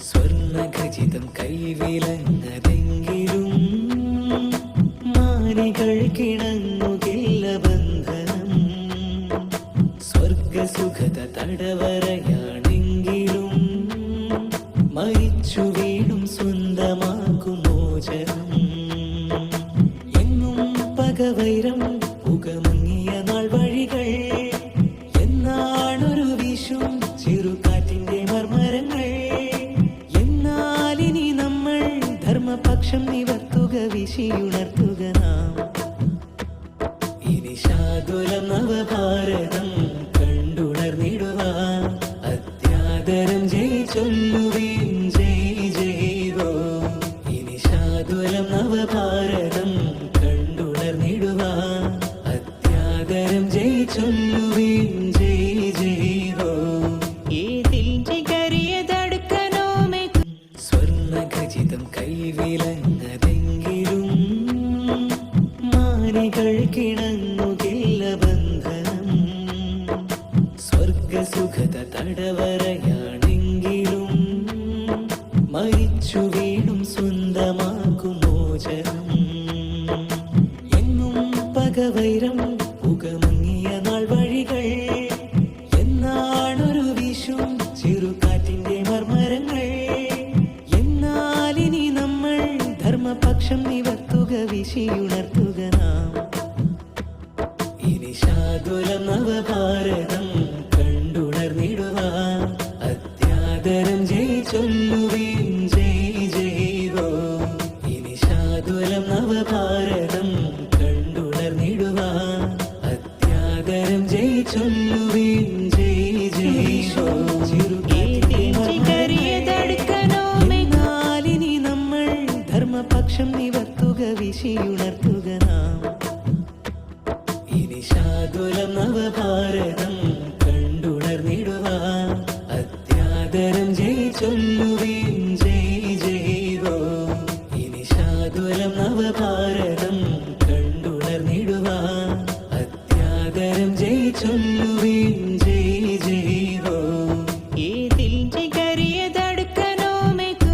സ്വർണഖചിതം കൈവിലങ്ങതെങ്കിലും മാനികൾ കിണങ്ങുകില്ല ബന്ധനം. സ്വർഗസുഖത തടവറയാണെങ്കിലും മരിച്ചു വീണും സ്വന്തമാക്കും മോചനം. എങ്ങും പകവൈരം പുകമങ്ങിയ ധർമ്മപക്ഷം നിവർത്തുക വിശിയുണർത്തുക നാം. ഇനി ശാകുലം നവഭാരതം കണ്ടുണർന്നിടുവാൻ അത്യാദരം ജയി ചൊല്ലുവീൻ ജയ് ജയ് ഇനി ശാകുലം നവഭാരതം കണ്ടുണർന്നിടുവാൻ അത്യാദരം ജയി ചൊല്ലുവീൻ സ്വർണഖചിതം കൈവിലങ്ങതെങ്കിലും മാനികൾ കിണങ്ങുകില്ല ബന്ധനം. സ്വർഗസുഖത തടവറയാണെങ്കിലും മരിച്ചു വീണും സ്വന്തമാക്കും മോചനം. എങ്ങും പകവൈരം വിശിയുണർത്തുക നാം. ഇനി ശാകുല നവഭാരതം കണ്ടുണർന്നിടുവാൻ അത്യാദരം ജയ് ചൊല്ലുവീൻ ജയ് ജയ് ഇനി ശാതുലം നവഭാരതം കണ്ടുണർന്നിടുവാൻ അത്യാദരം ജയ് നമ്മൾ ധർമ്മപക്ഷം നിവർത്തുക വിശിയുണർത്തുക നാം. ഇനി ശാകുലം നവഭാരതം കണ്ടുണർന്നിടുവാൻ അത്യാദരം ജയ് ചൊല്ലുവീൻ ജയ് ജയ് ഹോ ഇനി നവഭാരതം കണ്ടുണർന്നിടുവാൻ അത്യാദരം ജയ്